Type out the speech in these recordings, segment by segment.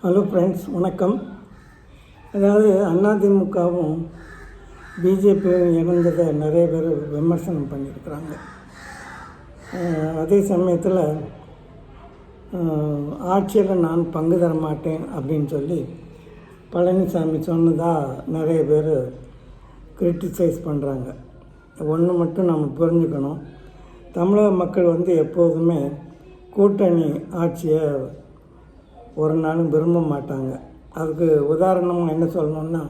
Hello friends வணக்கம். அதாவது அதிமுகவும் பிஜேபியும் இணைந்ததை நிறைய பேர் விமர்சனம் பண்ணியிருக்கிறாங்க. அதே சமயத்தில் ஆட்சியில் நான் பங்கு தர மாட்டேன் அப்படின்னு சொல்லி பழனிசாமி சொன்னதாக நிறைய பேர் கிரிட்டிசைஸ் பண்ணுறாங்க ஒன்று மட்டும் நம்ம புரிஞ்சுக்கணும். தமிழக மக்கள் வந்து எப்போதுமே கூட்டணி ஆட்சியை ஒரு நாளும் விரும்ப மாட்டாங்க. அதுக்கு உதாரணமாக என்ன சொல்லணும்னா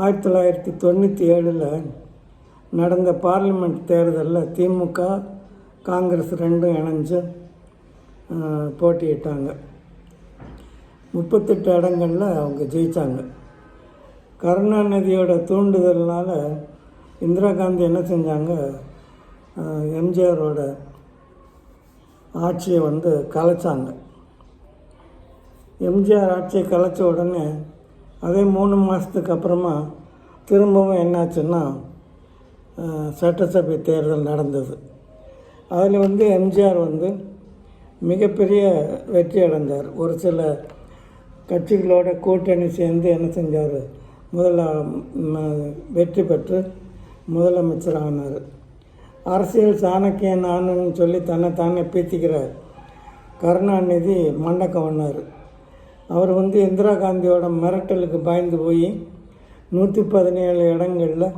ஆயிரத்தி தொள்ளாயிரத்தி தொண்ணூற்றி ஏழில் நடந்த பார்லிமெண்ட் தேர்தலில் திமுக காங்கிரஸ் ரெண்டும் இணைஞ்சு போட்டியிட்டாங்க. முப்பத்தெட்டு இடங்களில் அவங்க ஜெயித்தாங்க கருணாநிதியோட தூண்டுதல்னால் இந்திரா காந்தி என்ன செஞ்சாங்க? எம்ஜிஆரோட ஆட்சியை வந்து கலைச்சாங்க. எம்ஜிஆர் ஆட்சியை கலைச்ச உடனே அதே மூணு மாதத்துக்கு அப்புறமா திரும்பவும் என்னாச்சுன்னா சட்டசபை தேர்தல் நடந்தது. அதில் வந்து எம்ஜிஆர் வந்து மிகப்பெரிய வெற்றி அடைந்தார். ஒரு சில கட்சிகளோட கூட்டணி சேர்ந்து என்ன செஞ்சார்? முதல வெற்றி பெற்று முதலமைச்சர் ஆனார் அரசியல் சாணக்கியன் நானுன்னு சொல்லி தன்னை தானே பீத்திக்கிற கருணாநிதி மண்டக்கம் கவர்னார் அவர் வந்து இந்திரா காந்தியோட மிரட்டலுக்கு பயந்து போய் நூற்றி பதினேழு இடங்களில்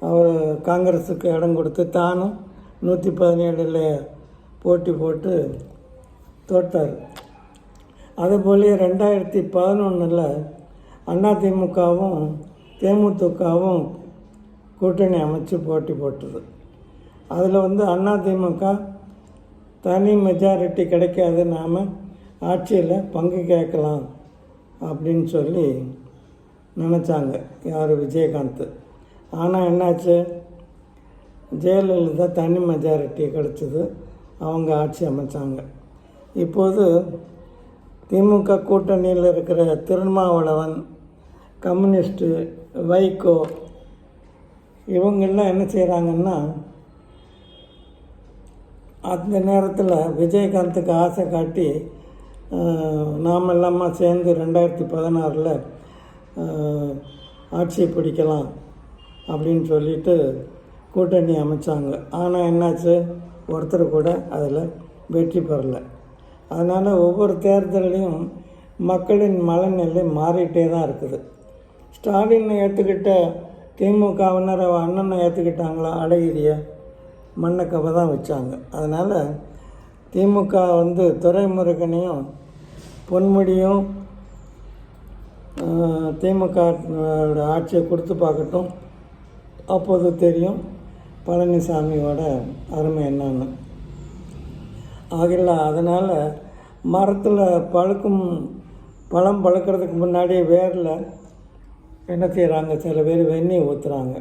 அவர் காங்கிரஸுக்கு இடம் கொடுத்து தானும் நூற்றி பதினேழில் போட்டி போட்டு தோட்டார் அதுபோல ரெண்டாயிரத்தி பதினொன்றில் அதிமுகவும் தேமுதிகவும் கூட்டணி அமைச்சு போட்டி போட்டது. அதில் வந்து அதிமுக தனி மெஜாரிட்டி கிடைக்காது நாம் ஆட்சியில் பங்கு கேட்கலாம் அப்படின்னு சொல்லி நினச்சாங்க யார் விஜயகாந்த். ஆனால் என்னாச்சு? ஜெயலலிதா தனி மெஜாரிட்டி கிடச்சிது. அவங்க ஆட்சி அமைச்சாங்க. இப்போது திமுக கூட்டணியில் இருக்கிற திருமாவளவன் கம்யூனிஸ்ட்டு வைகோ இவங்கெல்லாம் என்ன செய்கிறாங்கன்னா அந்த நேரத்தில் விஜயகாந்துக்கு ஆசை காட்டி நாம் எல்லாமா சேர்ந்து ரெண்டாயிரத்தி பதினாறில் ஆட்சியை பிடிக்கலாம் அப்படின்னு சொல்லிட்டு கூட்டணி அமைச்சாங்க. ஆனால் என்னாச்சு? ஒருத்தர் கூட அதில் வெற்றி பெறலை. அதனால் ஒவ்வொரு தேர்தலையும் மக்களின் மனநிலை மாறிட்டே தான் இருக்குது. ஸ்டாலினை ஏற்றுக்கிட்ட திமுகவினர் அண்ணனை ஏற்றுக்கிட்டாங்களா அழகிரிய மண்ணக்கவை தான் வச்சாங்க. அதனால் திமுக வந்து துரைமுருகனையும் பொன்முடியும் திமுக ஆட்சியை கொடுத்து பார்க்கட்டும். அப்போது தெரியும் பழனிசாமியோட அருமை என்னன்னு. ஆகல அதனால் மரத்தில் பழுக்கும் பழம் பழுக்கிறதுக்கு முன்னாடியே வேரில் என்ன செய்கிறாங்க சில பேர் வெந்நீர் ஊற்றுறாங்க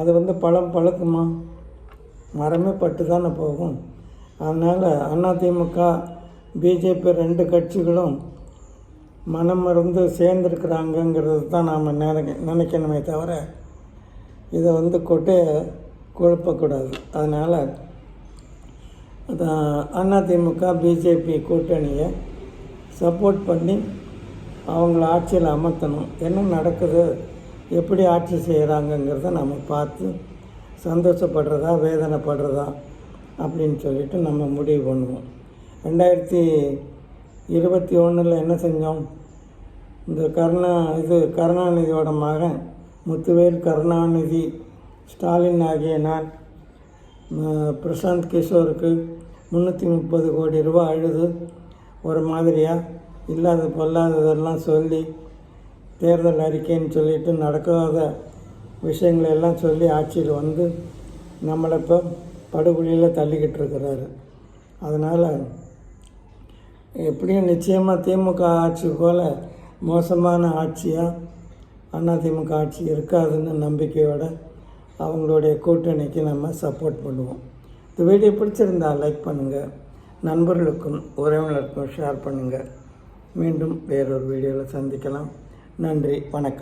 அது வந்து பழம் பழுக்குமா? மரமே பட்டு தானே போகும். அதனால் அதிமுக பிஜேபி ரெண்டு கட்சிகளும் மனம் மருந்து சேர்ந்துருக்குறாங்கங்கிறது தான் நாம் நினைக்க நினைக்கணுமே தவிர இதை வந்து கொட்டையை குழப்பக்கூடாது. அதனால் அதான் அதிமுக பிஜேபி கூட்டணியை சப்போர்ட் பண்ணி அவங்கள ஆட்சியில் அமர்த்தணும். என்ன நடக்குது? எப்படி ஆட்சி செய்கிறாங்கங்கிறத நம்ம பார்த்து சந்தோஷப்படுறதா வேதனைப்படுறதா அப்படின்னு சொல்லிட்டு நம்ம முடிவு பண்ணுவோம். ரெண்டாயிரத்தி இருபத்தி ஒன்றில் என்ன செஞ்சோம்? இந்த கருணா இது கருணாநிதியோட மகன் முத்துவேல் கருணாநிதி ஸ்டாலின் ஆகிய நான் பிரசாந்த் கிஷோருக்கு முந்நூற்றி முப்பது கோடி ரூபா அழுது ஒரு மாதிரியாக இல்லாத பொல்லாததெல்லாம் சொல்லி தேர்தல் அறிக்கைன்னு சொல்லிட்டு நடக்காத விஷயங்களெல்லாம் சொல்லி ஆட்சியில் வந்து நம்மளை இப்போ படுகொலியில் தள்ளிக்கிட்டு இருக்கிறாரு. அதனால் எப்படியும் நிச்சயமாக திமுக ஆட்சி போல் மோசமான ஆட்சியாக அதிமுக ஆட்சி இருக்காதுன்னு நம்பிக்கையோடு அவங்களுடைய கூட்டணிக்கு நம்ம சப்போர்ட் பண்ணுவோம். இந்த வீடியோ பிடிச்சிருந்தா லைக் பண்ணுங்கள் நண்பர்களுக்கும் உறவினருக்கும் ஷேர் பண்ணுங்கள் மீண்டும் வேறொரு வீடியோவில் சந்திக்கலாம். நன்றி வணக்கம்.